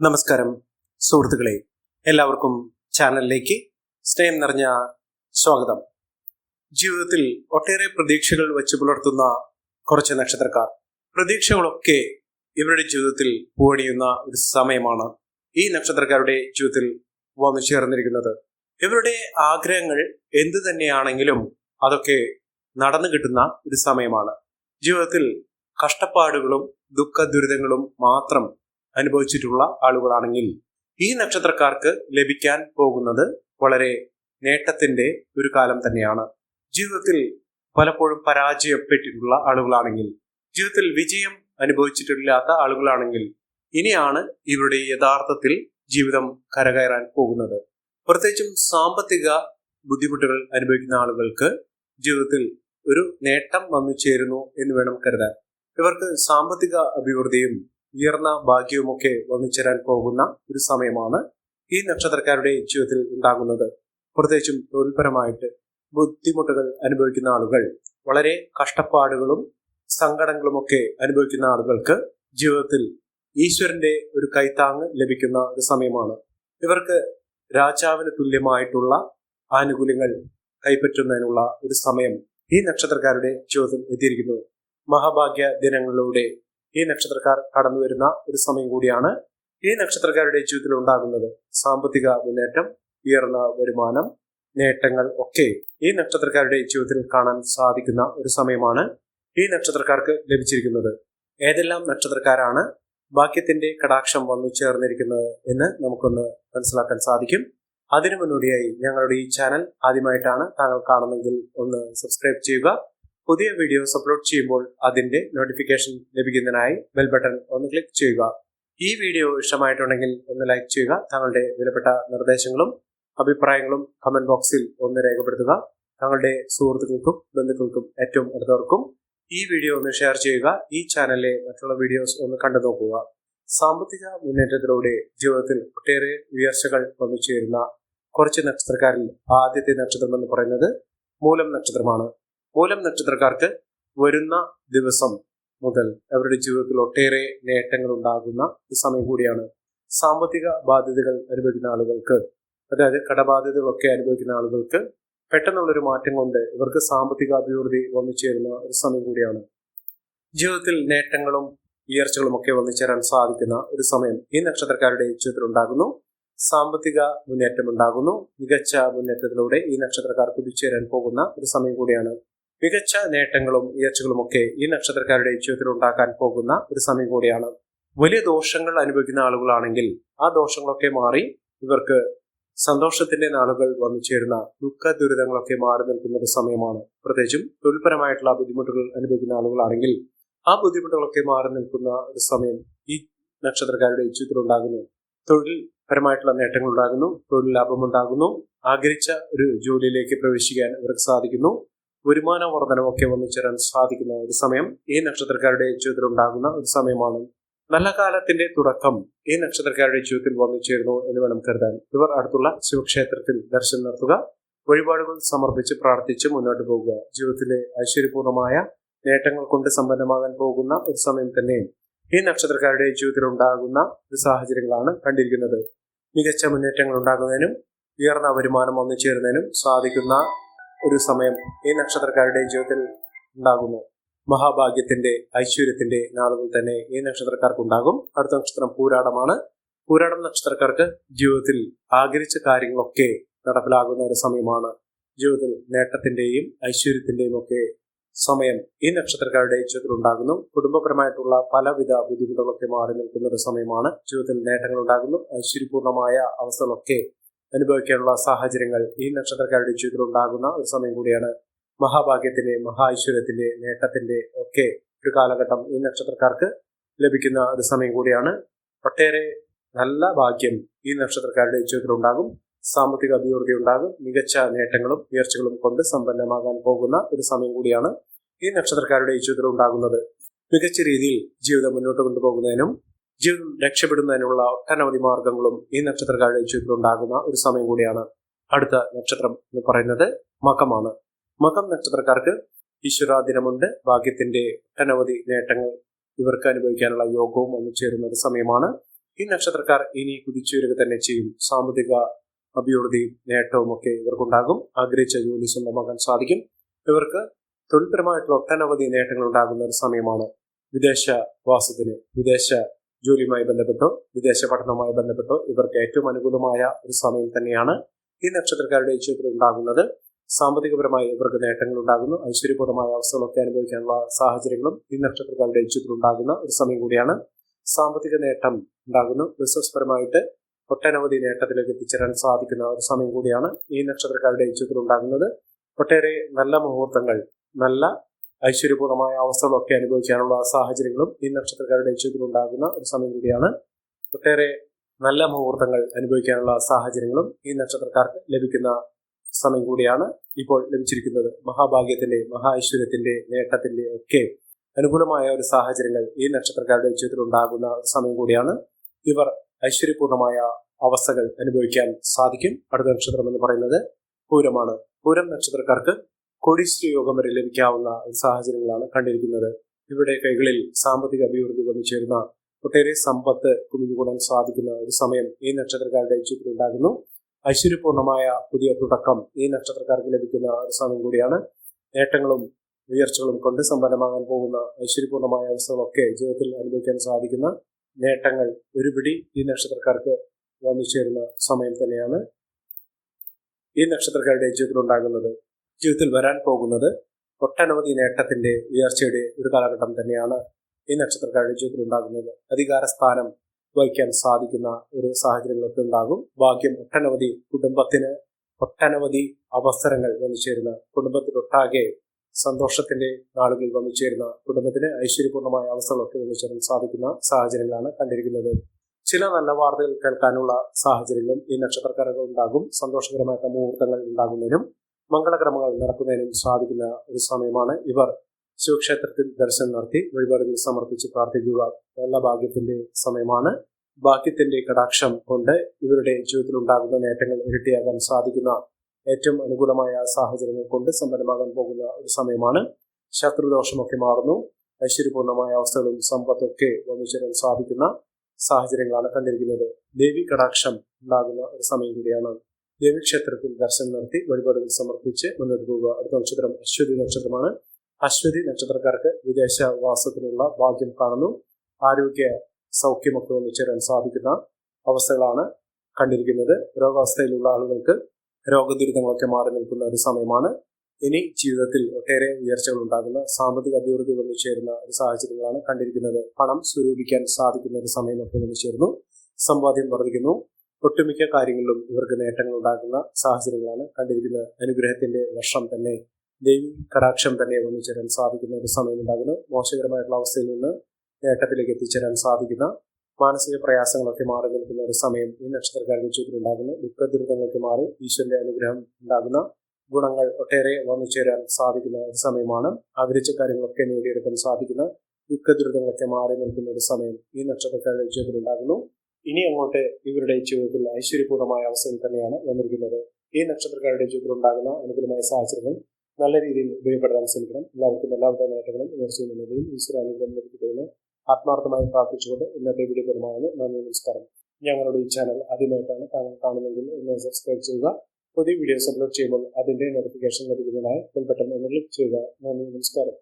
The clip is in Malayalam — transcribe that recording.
നമസ്കാരം സുഹൃത്തുക്കളെ. എല്ലാവർക്കും ചാനലിലേക്ക് സ്നേഹം നിറഞ്ഞ സ്വാഗതം. ജീവിതത്തിൽ ഒട്ടേറെ പ്രതീക്ഷകൾ വെച്ച് പുലർത്തുന്ന കുറച്ച് നക്ഷത്രക്കാർ. പ്രതീക്ഷകളൊക്കെ ഇവരുടെ ജീവിതത്തിൽ പൂവണിയുന്ന ഒരു സമയമാണ് ഈ നക്ഷത്രക്കാരുടെ ജീവിതത്തിൽ വന്നു ചേർന്നിരിക്കുന്നത്. ഇവരുടെ ആഗ്രഹങ്ങൾ എന്തു തന്നെയാണെങ്കിലും അതൊക്കെ നടന്നു കിട്ടുന്ന ഒരു സമയമാണ്. ജീവിതത്തിൽ കഷ്ടപ്പാടുകളും ദുഃഖ ദുരിതങ്ങളും മാത്രം അനുഭവിച്ചിട്ടുള്ള ആളുകളാണെങ്കിൽ ഈ നക്ഷത്രക്കാർക്ക് ലഭിക്കാൻ പോകുന്നത് വളരെ നേട്ടത്തിന്റെ ഒരു കാലം തന്നെയാണ്. ജീവിതത്തിൽ പലപ്പോഴും പരാജയപ്പെട്ടിട്ടുള്ള ആളുകളാണെങ്കിൽ ജീവിതത്തിൽ വിജയം അനുഭവിച്ചിട്ടില്ലാത്ത ആളുകളാണെങ്കിൽ ഇനിയാണ് ഇവരുടെ യഥാർത്ഥത്തിൽ ജീവിതം കരകയറാൻ പോകുന്നത്. പ്രത്യേകിച്ചും സാമ്പത്തിക ബുദ്ധിമുട്ടുകൾ അനുഭവിക്കുന്ന ആളുകൾക്ക് ജീവിതത്തിൽ ഒരു നേട്ടം വന്നു ചേരുന്നു എന്ന് വേണം കരുതാൻ. ഇവർക്ക് സാമ്പത്തിക അഭിവൃദ്ധിയും ഉയർന്ന ഭാഗ്യവുമൊക്കെ വന്നു ചേരാൻ പോകുന്ന ഒരു സമയമാണ് ഈ നക്ഷത്രക്കാരുടെ ജീവിതത്തിൽ ഉണ്ടാകുന്നത്. പ്രത്യേകിച്ചും തൊഴിൽപരമായിട്ട് ബുദ്ധിമുട്ടുകൾ അനുഭവിക്കുന്ന ആളുകൾ വളരെ കഷ്ടപ്പാടുകളും സങ്കടങ്ങളുമൊക്കെ അനുഭവിക്കുന്ന ആളുകൾക്ക് ജീവിതത്തിൽ ഈശ്വരന്റെ ഒരു കൈത്താങ് ലഭിക്കുന്ന ഒരു സമയമാണ്. ഇവർക്ക് രാജാവിന് തുല്യമായിട്ടുള്ള ആനുകൂല്യങ്ങൾ കൈപ്പറ്റുന്നതിനുള്ള ഒരു സമയം ഈ നക്ഷത്രക്കാരുടെ ജീവിതത്തിൽ എത്തിയിരിക്കുന്നു. മഹാഭാഗ്യ ദിനങ്ങളിലൂടെ ഈ നക്ഷത്രക്കാർ കടന്നു വരുന്ന ഒരു സമയം കൂടിയാണ് ഈ നക്ഷത്രക്കാരുടെ ജീവിതത്തിൽ ഉണ്ടാകുന്നത്. സാമ്പത്തിക മുന്നേറ്റം ഉയർന്ന വരുമാനം നേട്ടങ്ങൾ ഒക്കെ ഈ നക്ഷത്രക്കാരുടെ ജീവിതത്തിൽ കാണാൻ സാധിക്കുന്ന ഒരു സമയമാണ് ഈ നക്ഷത്രക്കാർക്ക് ലഭിച്ചിരിക്കുന്നത്. ഏതെല്ലാം നക്ഷത്രക്കാരാണ് ഭാഗ്യത്തിന്റെ കടാക്ഷം വന്നു ചേർന്നിരിക്കുന്നത് എന്ന് നമുക്കൊന്ന് മനസ്സിലാക്കാൻ സാധിക്കും. അതിനു മുന്നോടിയായി ഞങ്ങളുടെ ഈ ചാനൽ ആദ്യമായിട്ടാണ് താങ്കൾ കാണുന്നെങ്കിൽ ഒന്ന് സബ്സ്ക്രൈബ് ചെയ്യുക. പുതിയ വീഡിയോസ് അപ്ലോഡ് ചെയ്യുമ്പോൾ അതിന്റെ നോട്ടിഫിക്കേഷൻ ലഭിക്കുന്നതിനായി ബെൽ ബട്ടൺ ഒന്ന് ക്ലിക്ക് ചെയ്യുക. ഈ വീഡിയോ ഇഷ്ടമായിട്ടുണ്ടെങ്കിൽ ഒന്ന് ലൈക്ക് ചെയ്യുക. താങ്കളുടെ വിലപ്പെട്ട നിർദ്ദേശങ്ങളും അഭിപ്രായങ്ങളും കമന്റ് ബോക്സിൽ ഒന്ന് രേഖപ്പെടുത്തുക. താങ്കളുടെ സുഹൃത്തുക്കൾക്കും ബന്ധുക്കൾക്കും ഏറ്റവും അടുത്തവർക്കും ഈ വീഡിയോ ഒന്ന് ഷെയർ ചെയ്യുക. ഈ ചാനലിലെ മറ്റുള്ള വീഡിയോസ് ഒന്ന് കണ്ടു നോക്കുക. സാമ്പത്തിക മുന്നേറ്റത്തിലൂടെ ജീവിതത്തിൽ ഒട്ടേറെ ഉയർച്ചകൾ വന്നു ചേരുന്ന കുറച്ച് നക്ഷത്രക്കാരിൽ ആദ്യത്തെ നക്ഷത്രം എന്ന് പറയുന്നത് മൂലം നക്ഷത്രമാണ്. മൂലം നക്ഷത്രക്കാർക്ക് വരുന്ന ദിവസം മുതൽ അവരുടെ ജീവിതത്തിൽ ഒട്ടേറെ നേട്ടങ്ങൾ ഉണ്ടാകുന്ന സമയം കൂടിയാണ് സാമ്പത്തിക ബാധ്യതകൾ അനുഭവിക്കുന്ന ആളുകൾക്ക്. അതായത് കടബാധ്യതകളൊക്കെ അനുഭവിക്കുന്ന ആളുകൾക്ക് പെട്ടെന്നുള്ളൊരു മാറ്റം കൊണ്ട് ഇവർക്ക് സാമ്പത്തിക അഭിവൃദ്ധി വന്നു ചേരുന്ന ഒരു സമയം കൂടിയാണ്. ജീവിതത്തിൽ നേട്ടങ്ങളും ഉയർച്ചകളും ഒക്കെ വന്നു ചേരാൻ സാധിക്കുന്ന ഒരു സമയം ഈ നക്ഷത്രക്കാരുടെ ജീവിതത്തിൽ ഉണ്ടാകുന്നു. സാമ്പത്തിക മുന്നേറ്റം ഉണ്ടാകുന്നു. മികച്ച മുന്നേറ്റത്തിലൂടെ ഈ നക്ഷത്രക്കാർ കുതിച്ചേരാൻ പോകുന്ന ഒരു സമയം കൂടിയാണ് മികച്ച നേട്ടങ്ങളും ഉയർച്ചകളും ഒക്കെ ഈ നക്ഷത്രക്കാരുടെ ജീവിതത്തിൽ ഉണ്ടാക്കാൻ പോകുന്ന ഒരു സമയം കൂടിയാണ്. വലിയ ദോഷങ്ങൾ അനുഭവിക്കുന്ന ആളുകളാണെങ്കിൽ ആ ദോഷങ്ങളൊക്കെ മാറി ഇവർക്ക് സന്തോഷത്തിന്റെ നാളുകൾ വന്നു ചേരുന്ന ദുഃഖ ദുരിതങ്ങളൊക്കെ മാറി നിൽക്കുന്ന ഒരു സമയമാണ്. പ്രത്യേകിച്ചും തൊഴിൽപരമായിട്ടുള്ള ബുദ്ധിമുട്ടുകൾ അനുഭവിക്കുന്ന ആളുകളാണെങ്കിൽ ആ ബുദ്ധിമുട്ടുകളൊക്കെ മാറി നിൽക്കുന്ന ഒരു സമയം ഈ നക്ഷത്രക്കാരുടെ ജീവിതത്തിൽ ഉണ്ടാകുന്നു. തൊഴിൽ പരമായിട്ടുള്ള നേട്ടങ്ങൾ ഉണ്ടാകുന്നു തൊഴിൽ ലാഭം ഉണ്ടാകുന്നു ആഗ്രഹിച്ച ഒരു ജോലിയിലേക്ക് പ്രവേശിക്കാൻ ഇവർക്ക് സാധിക്കുന്നു. വരുമാന വർധനമൊക്കെ വന്നു ചേരാൻ സാധിക്കുന്ന ഒരു സമയം ഈ നക്ഷത്രക്കാരുടെ ജീവിതത്തിൽ ഉണ്ടാകുന്ന ഒരു സമയമാണ്. നല്ല കാലത്തിന്റെ തുടക്കം ഈ നക്ഷത്രക്കാരുടെ ജീവിതത്തിൽ വന്നു ചേരുന്നു എന്ന് വേണം കരുതാൻ. ഇവർ അടുത്തുള്ള ശിവക്ഷേത്രത്തിൽ ദർശനം നടത്തുക വഴിപാടുകൾ സമർപ്പിച്ച് പ്രാർത്ഥിച്ച് മുന്നോട്ട് പോകുക. ജീവിതത്തിലെ ഐശ്വര്യപൂർണമായ നേട്ടങ്ങൾ കൊണ്ട് സമ്പന്നമാകാൻ പോകുന്ന ഒരു സമയം തന്നെ ഈ നക്ഷത്രക്കാരുടെ ജീവിതത്തിൽ ഉണ്ടാകുന്ന സാഹചര്യങ്ങളാണ് കണ്ടിരിക്കുന്നത്. മികച്ച മുന്നേറ്റങ്ങൾ ഉണ്ടാകുന്നതിനും ഉയർന്ന വരുമാനം വന്നു ചേരുന്നതിനും സാധിക്കുന്ന ഒരു സമയം ഈ നക്ഷത്രക്കാരുടെ ജീവിതത്തിൽ ഉണ്ടാകുന്നു. മഹാഭാഗ്യത്തിന്റെ ഐശ്വര്യത്തിന്റെ നാളുകൾ തന്നെ ഈ നക്ഷത്രക്കാർക്ക് ഉണ്ടാകും. അടുത്ത നക്ഷത്രം പൂരാടമാണ്. പൂരാടം നക്ഷത്രക്കാർക്ക് ജീവിതത്തിൽ ആഗ്രഹിച്ച കാര്യങ്ങളൊക്കെ നടപ്പിലാകുന്ന ഒരു സമയമാണ്. ജീവിതത്തിൽ നേട്ടത്തിന്റെയും ഐശ്വര്യത്തിന്റെയും ഒക്കെ സമയം ഈ നക്ഷത്രക്കാരുടെ ജീവിതത്തിൽ ഉണ്ടാകുന്നു. കുടുംബപരമായിട്ടുള്ള പലവിധ ബുദ്ധിമുട്ടുകളൊക്കെ മാറി നിൽക്കുന്ന ഒരു സമയമാണ്. ജീവിതത്തിൽ നേട്ടങ്ങൾ ഉണ്ടാകുന്നു. ഐശ്വര്യപൂർണമായ അവസ്ഥകളൊക്കെ അനുഭവിക്കാനുള്ള സാഹചര്യങ്ങൾ ഈ നക്ഷത്രക്കാരുടെ ജീവിതത്തിൽ ഉണ്ടാകുന്ന ഒരു സമയം കൂടിയാണ് മഹാഭാഗ്യത്തിന്റെ മഹാഐശ്വര്യത്തിന്റെ നേട്ടത്തിന്റെ ഒക്കെ ഒരു കാലഘട്ടം ഈ നക്ഷത്രക്കാർക്ക് ലഭിക്കുന്ന ഒരു സമയം കൂടിയാണ്. ഒട്ടേറെ നല്ല ഭാഗ്യം ഈ നക്ഷത്രക്കാരുടെ ജീവിതത്തിൽ ഉണ്ടാകും. സാമ്പത്തിക അഭിവൃദ്ധി ഉണ്ടാകും. മികച്ച നേട്ടങ്ങളും ഉയർച്ചകളും കൊണ്ട് സമ്പന്നമാകാൻ പോകുന്ന ഒരു സമയം കൂടിയാണ് ഈ നക്ഷത്രക്കാരുടെ ജീവിതത്തിൽ ഉണ്ടാകുന്നത്. മികച്ച രീതിയിൽ ജീവിതം മുന്നോട്ട് കൊണ്ടുപോകുന്നതിനും ജീവിതം രക്ഷപ്പെടുന്നതിനുള്ള ഒട്ടനവധി മാർഗങ്ങളും ഈ നക്ഷത്രക്കാരുടെ ജീവിതത്തിൽ ഉണ്ടാകുന്ന ഒരു സമയം കൂടിയാണ് അടുത്ത നക്ഷത്രം എന്ന് പറയുന്നത് മകമാണ്. മകം നക്ഷത്രക്കാർക്ക് ഈശ്വരാദിനമുണ്ട് ഭാഗ്യത്തിന്റെ ഒട്ടനവധി നേട്ടങ്ങൾ ഇവർക്ക് അനുഭവിക്കാനുള്ള യോഗവും വന്നു ചേരുന്ന ഒരു സമയമാണ്. ഈ നക്ഷത്രക്കാർ ഇനി കുതിച്ചുയരുക തന്നെ ചെയ്യും. സാമ്പത്തിക അഭിവൃദ്ധിയും നേട്ടവും ഒക്കെ ഇവർക്കുണ്ടാകും. ആഗ്രഹിച്ച ജോലി സ്വന്തമാക്കാൻ സാധിക്കും. ഇവർക്ക് തൊഴിൽപരമായിട്ടുള്ള ഒട്ടനവധി നേട്ടങ്ങൾ ഉണ്ടാകുന്ന ഒരു സമയമാണ്. വിദേശ വാസത്തിന് വിദേശ ജോലിയുമായി ബന്ധപ്പെട്ടോ വിദേശ പഠനവുമായി ബന്ധപ്പെട്ടോ ഇവർക്ക് ഏറ്റവും അനുകൂലമായ ഒരു സമയം തന്നെയാണ് ഈ നക്ഷത്രക്കാരുടെ ജീവിതത്തിൽ ഉണ്ടാകുന്നത്. സാമ്പത്തികപരമായി ഇവർക്ക് നേട്ടങ്ങൾ ഉണ്ടാകുന്നു. ഐശ്വര്യപൂർണമായ അവസ്ഥകളൊക്കെ അനുഭവിക്കാനുള്ള സാഹചര്യങ്ങളും ഈ നക്ഷത്രക്കാരുടെ ജീവിതത്തിൽ ഉണ്ടാകുന്ന ഒരു സമയം കൂടിയാണ്. സാമ്പത്തിക നേട്ടം ഉണ്ടാകുന്നു. ബിസിനസ് പരമായിട്ട് ഒട്ടനവധി നേട്ടത്തിലേക്ക് എത്തിച്ചേരാൻ സാധിക്കുന്ന ഒരു സമയം കൂടിയാണ് ഈ നക്ഷത്രക്കാരുടെ ജീവിതത്തിൽ ഉണ്ടാകുന്നത്. ഒട്ടേറെ നല്ല മുഹൂർത്തങ്ങൾ നല്ല ഐശ്വര്യപൂർണമായ അവസ്ഥകളൊക്കെ അനുഭവിക്കാനുള്ള സാഹചര്യങ്ങളും ഈ നക്ഷത്രക്കാരുടെ ജീവിതത്തിലുണ്ടാകുന്ന ഒരു സമയം കൂടിയാണ്. ഒട്ടേറെ നല്ല മുഹൂർത്തങ്ങൾ അനുഭവിക്കാനുള്ള സാഹചര്യങ്ങളും ഈ നക്ഷത്രക്കാർക്ക് ലഭിക്കുന്ന സമയം കൂടിയാണ് ഇപ്പോൾ ലഭിച്ചിരിക്കുന്നത്. മഹാഭാഗ്യത്തിന്റെ മഹാ ഐശ്വര്യത്തിന്റെ നേട്ടത്തിന്റെ ഒക്കെ അനുകൂലമായ ഒരു സാഹചര്യങ്ങൾ ഈ നക്ഷത്രക്കാരുടെ ജീവിതത്തിൽ ഉണ്ടാകുന്ന ഒരു സമയം കൂടിയാണ്. ഇവർ ഐശ്വര്യപൂർണമായ അവസ്ഥകൾ അനുഭവിക്കാൻ സാധിക്കും. അടുത്ത നക്ഷത്രം എന്ന് പറയുന്നത് പൂരമാണ്. പൂരം നക്ഷത്രക്കാർക്ക് കോടീശ്വര യോഗം വരെ ലഭിക്കാവുന്ന സാഹചര്യങ്ങളാണ് കണ്ടിരിക്കുന്നത്. ഇവിടെ കൈകളിൽ സാമ്പത്തിക അഭിവൃദ്ധി വന്നു ചേരുന്ന ഒട്ടേറെ സമ്പത്ത് കുമിഞ്ഞുകൂടാൻ സാധിക്കുന്ന ഒരു സമയം ഈ നക്ഷത്രക്കാരുടെ ജീവിതത്തിൽ ഉണ്ടാകുന്നു. ഐശ്വര്യപൂർണമായ പുതിയ തുടക്കം ഈ നക്ഷത്രക്കാർക്ക് ലഭിക്കുന്ന ഒരു സമയം കൂടിയാണ്. നേട്ടങ്ങളും ഉയർച്ചകളും കൊണ്ട് സമ്പന്നമാകാൻ പോകുന്ന ഐശ്വര്യപൂർണമായ അവസരമൊക്കെ ജീവിതത്തിൽ അനുഭവിക്കാൻ സാധിക്കുന്ന നേട്ടങ്ങൾ ഒരുപിടി ഈ നക്ഷത്രക്കാർക്ക് വന്നു ചേരുന്ന സമയം തന്നെയാണ് ഈ നക്ഷത്രക്കാരുടെ ജീവിതത്തിൽ ഉണ്ടാകുന്നത്. ജീവിതത്തിൽ വരാൻ പോകുന്നത് ഒട്ടനവധി നേട്ടത്തിന്റെ ഉയർച്ചയുടെ ഒരു കാലഘട്ടം തന്നെയാണ് ഈ നക്ഷത്രക്കാരുടെ ജീവിതത്തിൽ ഉണ്ടാകുന്നത്. അധികാര സ്ഥാനം വഹിക്കാൻ സാധിക്കുന്ന ഒരു സാഹചര്യങ്ങളൊക്കെ ഉണ്ടാകും. ഭാഗ്യം ഒട്ടനവധി കുടുംബത്തിന് ഒട്ടനവധി അവസരങ്ങൾ വന്നു ചേരുന്ന കുടുംബത്തിലൊട്ടാകെ സന്തോഷത്തിന്റെ നാളുകൾ വന്നു ചേരുന്ന കുടുംബത്തിന് ഐശ്വര്യപൂർണമായ അവസ്ഥകളൊക്കെ വന്നു ചേരാൻ സാധിക്കുന്ന സാഹചര്യങ്ങളാണ് കണ്ടിരിക്കുന്നത്. ചില നല്ല വാർത്തകൾ കേൾക്കാനുള്ള സാഹചര്യങ്ങളും ഈ നക്ഷത്രക്കാരകൾ ഉണ്ടാകും. സന്തോഷകരമായ മുഹൂർത്തങ്ങൾ ഉണ്ടാകുന്നതിനും മംഗളക്രമങ്ങൾ നടക്കുന്നതിനും സാധിക്കുന്ന ഒരു സമയമാണ് ഇവർ. ശിവക്ഷേത്രത്തിൽ ദർശനം നടത്തി വഴിപാടുകൾ സമർപ്പിച്ച് പ്രാർത്ഥിക്കുക. നല്ല ഭാഗ്യത്തിന്റെ സമയമാണ്. ഭാഗ്യത്തിന്റെ കടാക്ഷം കൊണ്ട് ഇവരുടെ ജീവിതത്തിൽ ഉണ്ടാകുന്ന നേട്ടങ്ങൾ ഇരട്ടിയാകാൻ സാധിക്കുന്ന ഏറ്റവും അനുകൂലമായ സാഹചര്യങ്ങൾ കൊണ്ട് സമ്പന്നമാകാൻ പോകുന്ന ഒരു സമയമാണ്. ശത്രുദോഷമൊക്കെ മാറുന്നു. ഐശ്വര്യപൂർണമായ അവസ്ഥകളും സമ്പത്തൊക്കെ വന്നിച്ചേരാൻ സാധിക്കുന്ന സാഹചര്യങ്ങളാണ് കണ്ടിരിക്കുന്നത്. ദേവി കടാക്ഷം ഉണ്ടാകുന്ന ഒരു സമയം കൂടിയാണ്. ദേവീക്ഷേത്രത്തിൽ ദർശനം നടത്തി വഴിപാടുകൾ സമർപ്പിച്ച് മുന്നോട്ട് പോവുക. അടുത്ത നക്ഷത്രം അശ്വതി നക്ഷത്രമാണ്. അശ്വതി നക്ഷത്രക്കാർക്ക് വിദേശ വാസത്തിനുള്ള ഭാഗ്യം കാണുന്നു. ആരോഗ്യ സൗഖ്യമൊക്കെ ഒന്നിച്ചേരാൻ ചേരാൻ സാധിക്കുന്ന അവസ്ഥകളാണ് കണ്ടിരിക്കുന്നത്. രോഗാവസ്ഥയിലുള്ള ആളുകൾക്ക് രോഗദുരിതങ്ങളൊക്കെ മാറി നിൽക്കുന്ന ഒരു സമയമാണ്. ഇനി ജീവിതത്തിൽ ഒട്ടേറെ ഉയർച്ചകൾ ഉണ്ടാകുന്ന സാമ്പത്തിക അഭിവൃദ്ധി വന്നു ചേരുന്ന ഒരു സാഹചര്യങ്ങളാണ് കണ്ടിരിക്കുന്നത്. പണം സ്വരൂപിക്കാൻ സാധിക്കുന്ന ഒരു സമയമൊക്കെ വന്നു ചേരുന്നു. സമ്പാദ്യം വർദ്ധിക്കുന്നു. ഒട്ടുമിക്ക കാര്യങ്ങളിലും ഇവർക്ക് നേട്ടങ്ങൾ ഉണ്ടാക്കുന്ന സാഹചര്യങ്ങളാണ് കണ്ടിരിക്കുന്നത്. അനുഗ്രഹത്തിന്റെ വർഷം തന്നെ ദൈവി കടാക്ഷം തന്നെ വന്നു ചേരാൻ സാധിക്കുന്ന ഒരു സമയം ഉണ്ടാകുന്നു. മോശകരമായിട്ടുള്ള അവസ്ഥയിൽ നിന്ന് നേട്ടത്തിലേക്ക് എത്തിച്ചേരാൻ സാധിക്കുന്ന മാനസിക പ്രയാസങ്ങളൊക്കെ മാറി നിൽക്കുന്ന ഒരു സമയം ഈ നക്ഷത്രക്കാരുടെ ദുഃഖ ദുരിതങ്ങളൊക്കെ മാറി ഈശ്വരന്റെ അനുഗ്രഹം ഉണ്ടാകുന്ന ഗുണങ്ങൾ ഒട്ടേറെ വന്നു ചേരാൻ സാധിക്കുന്ന ഒരു സമയമാണ്. ആഗ്രഹിച്ച കാര്യങ്ങളൊക്കെ നേടിയെടുക്കാൻ സാധിക്കുന്ന ദുഃഖ ദുരിതങ്ങളൊക്കെ മാറി നിൽക്കുന്ന ഒരു സമയം ഈ നക്ഷത്രക്കാരുടെ ജീവിതത്തിൽ ഉണ്ടാകുന്നു. ഇനി അങ്ങോട്ട് ഇവരുടെ ജീവിതത്തിൽ ഐശ്വര്യപൂർണമായ അവസരം തന്നെയാണ് വന്നിരിക്കുന്നത്. ഈ നക്ഷത്രക്കാരുടെ ജീവിതത്തിൽ ഉണ്ടാകുന്ന അനുകൂലമായ സാഹചര്യങ്ങൾ നല്ല രീതിയിൽ ഉപയോഗപ്പെടുത്താൻ ശ്രമിക്കണം. എല്ലാവർക്കും എല്ലാവിധ നേട്ടങ്ങളും ഉയർച്ചയും ഈശ്വര അനുഗ്രഹം ലഭിക്കുകയെന്ന് ആത്മാർത്ഥമായി പ്രാർത്ഥിച്ചുകൊണ്ട് ഇന്നത്തെ വീഡിയോ പൂർണമാകുന്നു. നന്ദി നമസ്കാരം. ഞങ്ങളുടെ ഈ ചാനൽ ആദ്യമായിട്ടാണ് താങ്കൾ കാണുന്നതെങ്കിൽ ഒന്ന് സബ്സ്ക്രൈബ് ചെയ്യുക. പുതിയ വീഡിയോസ് അപ്ലോഡ് ചെയ്യുമ്പോൾ അതിന്റെ നോട്ടിഫിക്കേഷൻ ലഭിക്കുന്നതിനായി പെട്ടെന്ന് ഒന്ന് ക്ലിക്ക് ചെയ്യുക. നന്ദി നമസ്കാരം.